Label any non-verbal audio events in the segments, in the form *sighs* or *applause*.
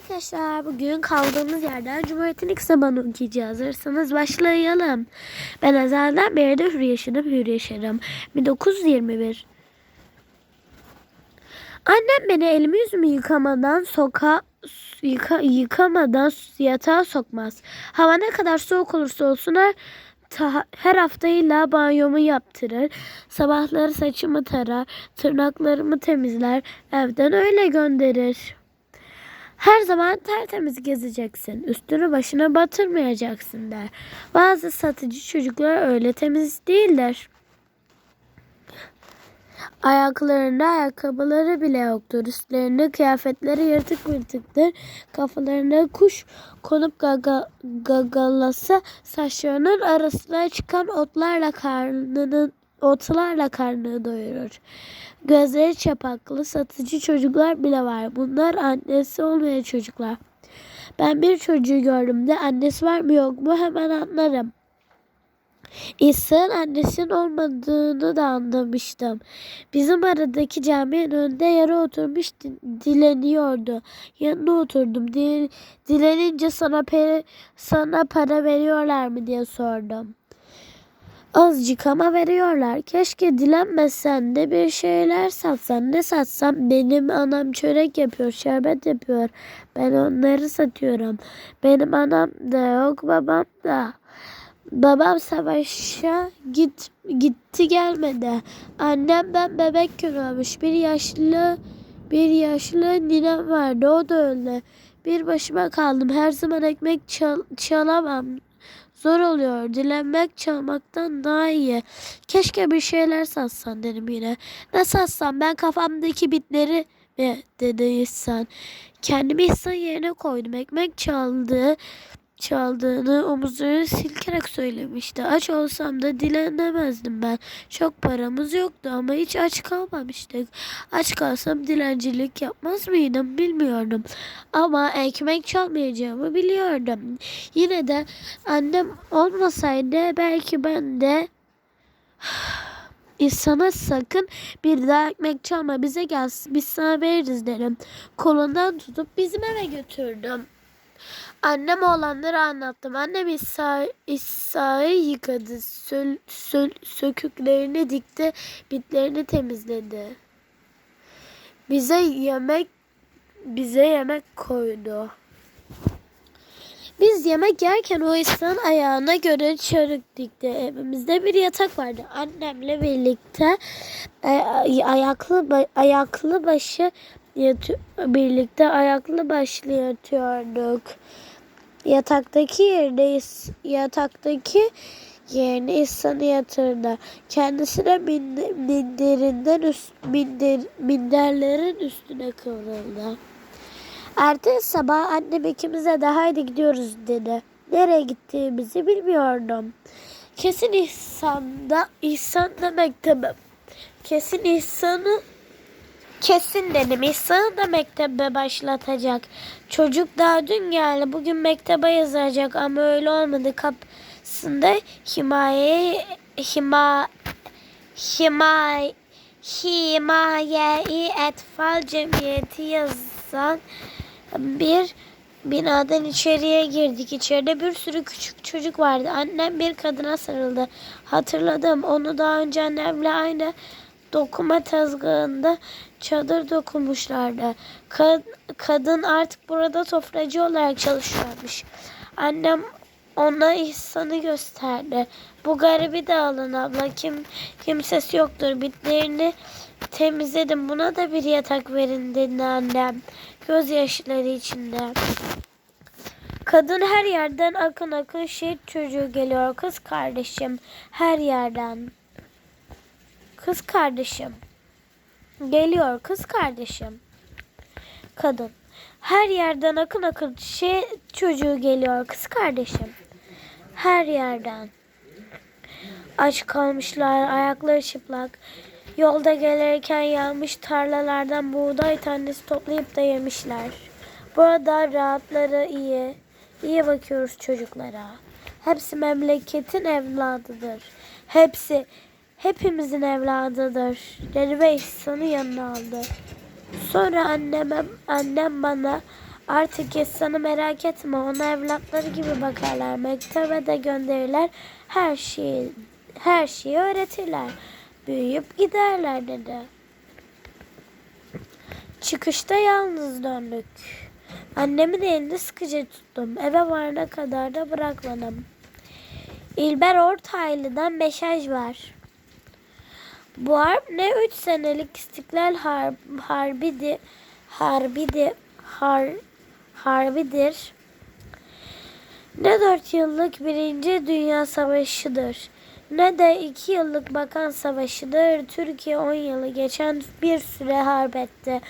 Arkadaşlar bugün kaldığımız yerden Cumhuriyet'in ilk zamanı okuyacağız. Hazırsanız başlayalım. Ben azaldan beri de hür yaşadım, hür yaşarım. 1921 Annem beni elimi yüzümü yıkamadan soka yıka, yıkamadan yatağa sokmaz. Hava ne kadar soğuk olursa olsun her, ta- her hafta illa banyomu yaptırır. Sabahları saçımı tarar, tırnaklarımı temizler, evden öyle gönderir. Her zaman tertemiz gezeceksin. Üstünü başına batırmayacaksın der. Bazı satıcı çocuklar öyle temiz değiller. Ayaklarında ayakkabıları bile yoktur. Üstlerinde kıyafetleri yırtık pırtıktır. Kafalarına kuş konup gaga, gagalasa saçlarının arasına çıkan otlarla karnının otlarla karnını doyurur. Gözleri çapaklı satıcı çocuklar bile var. Bunlar annesi olmayan çocuklar. Ben bir çocuğu gördüğümde annesi var mı yok mu hemen anlarım. İsa'nın annesinin olmadığını da anlamıştım. Bizim aradaki caminin önünde yere oturmuş di- dileniyordu. Yanına oturdum. Dil, dilenince sana, sana para veriyorlar mı diye sordum. Azıcık ama veriyorlar. Keşke dilenmesen de bir şeyler satsan. Ne satsam benim anam çörek yapıyor, şerbet yapıyor. Ben onları satıyorum. Benim anam da yok, babam da. Babam savaşa git gitti gelmedi. Annem ben bebekken ölmüş. Bir yaşlı bir yaşlı ninem vardı. O da öldü. Bir başıma kaldım. Her zaman ekmek çal- çalamam. Zor oluyor. Dilenmek çalmaktan daha iyi. Keşke bir şeyler satsan dedim yine. Ne satsam ben kafamdaki bitleri mi dedi İhsan. Kendimi İhsan yerine koydum. Ekmek çaldı çaldığını omuzları silkerek söylemişti. Aç olsam da dilenemezdim ben. Çok paramız yoktu ama hiç aç kalmamıştık. Aç kalsam dilencilik yapmaz mıydım bilmiyordum. Ama ekmek çalmayacağımı biliyordum. Yine de annem olmasaydı belki ben de *sighs* İnsana sakın bir daha ekmek çalma bize gelsin biz sana veririz derim. Kolundan tutup bizim eve götürdüm. Annem olanları anlattım. Annem İsa, İsa'yı yıkadı. Söl, söl, söküklerini dikti. Bitlerini temizledi. Bize yemek bize yemek koydu. Biz yemek yerken o İsa'nın ayağına göre çarık dikti. Evimizde bir yatak vardı. Annemle birlikte e, ayaklı ayaklı başı yatı- birlikte ayaklı başlı yatıyorduk. Yataktaki yerine yataktaki yerine İhsan'ı yatırdı. Kendisine mind- minderinden üst, minder, minderlerin üstüne kıvrıldı. Ertesi sabah annem ikimize de haydi gidiyoruz dedi. Nereye gittiğimizi bilmiyordum. Kesin İhsan'da, İhsan'da mektebe. Kesin İhsan'ı Kesin dedim. İhsan'ı da mektebe başlatacak. Çocuk daha dün geldi. Bugün mektebe yazacak ama öyle olmadı. Kapısında himaye hima himay himaye etfal cemiyeti yazan bir binadan içeriye girdik. İçeride bir sürü küçük çocuk vardı. Annem bir kadına sarıldı. Hatırladım. Onu daha önce annemle aynı dokuma tezgahında çadır dokunmuşlardı. Kad- kadın artık burada tofracı olarak çalışıyormuş. Annem ona İhsan'ı gösterdi. Bu garibi de alın abla. Kim, kimsesi yoktur. Bitlerini temizledim. Buna da bir yatak verin dedi annem. Gözyaşları içinde. Kadın her yerden akın akın şehit çocuğu geliyor. Kız kardeşim her yerden. Kız kardeşim. Geliyor kız kardeşim. Kadın. Her yerden akın akın şey çocuğu geliyor kız kardeşim. Her yerden. Aç kalmışlar, ayakları çıplak. Yolda gelirken yanmış tarlalardan buğday tanesi toplayıp da yemişler. Burada rahatları iyi. İyi bakıyoruz çocuklara. Hepsi memleketin evladıdır. Hepsi hepimizin evladıdır. Dedi ve İhsan'ı yanına aldı. Sonra anneme, annem bana Artık insanı merak etme. Ona evlatları gibi bakarlar. Mektebe de gönderirler. Her şeyi her şeyi öğretirler. Büyüyüp giderler dedi. Çıkışta yalnız döndük. Annemin elini sıkıca tuttum. Eve varana kadar da bırakmadım. İlber Ortaylı'dan mesaj var. Bu harp ne üç senelik istiklal har harbidi harbidi har harbidir. Ne dört yıllık birinci dünya savaşıdır. Ne de iki yıllık bakan savaşıdır. Türkiye on yılı geçen bir süre harp etti.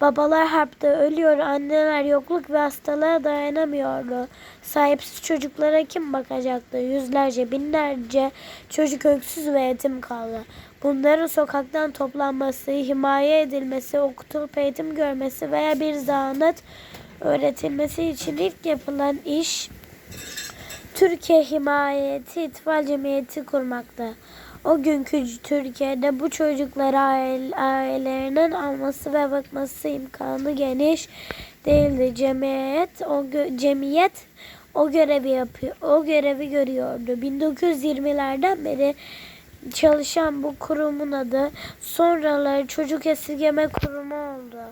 Babalar harpte ölüyor, anneler yokluk ve hastalığa dayanamıyordu. Sahipsiz çocuklara kim bakacaktı? Yüzlerce, binlerce çocuk öksüz ve yetim kaldı. Bunların sokaktan toplanması, himaye edilmesi, okutulup eğitim görmesi veya bir zanaat öğretilmesi için ilk yapılan iş Türkiye Himayeti İtfal Cemiyeti kurmakta. O günkü Türkiye'de bu çocukları aile- ailelerinin alması ve bakması imkanı geniş değildi. Cemiyet o cemiyet o görevi yapıyor. O görevi görüyordu. 1920'lerden beri çalışan bu kurumun adı sonraları Çocuk Esirgeme Kurumu oldu.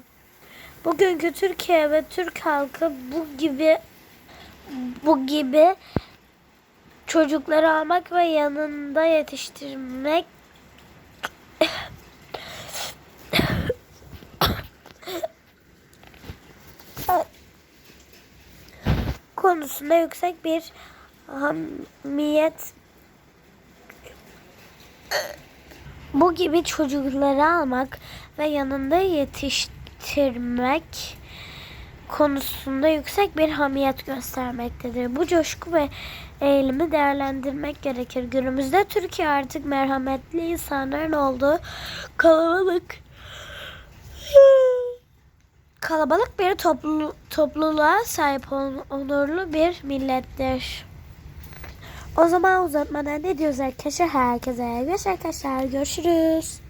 Bugünkü Türkiye ve Türk halkı bu gibi bu gibi çocukları almak ve yanında yetiştirmek. Konusunda yüksek bir hamiyet bu gibi çocukları almak ve yanında yetiştirmek konusunda yüksek bir hamiyet göstermektedir. Bu coşku ve eğilimi değerlendirmek gerekir. Günümüzde Türkiye artık merhametli insanların olduğu kalabalık kalabalık bir toplu, topluluğa sahip ol- onurlu bir millettir. O zaman uzatmadan ne diyoruz arkadaşlar? Herkese görüşürüz arkadaşlar. Görüşürüz.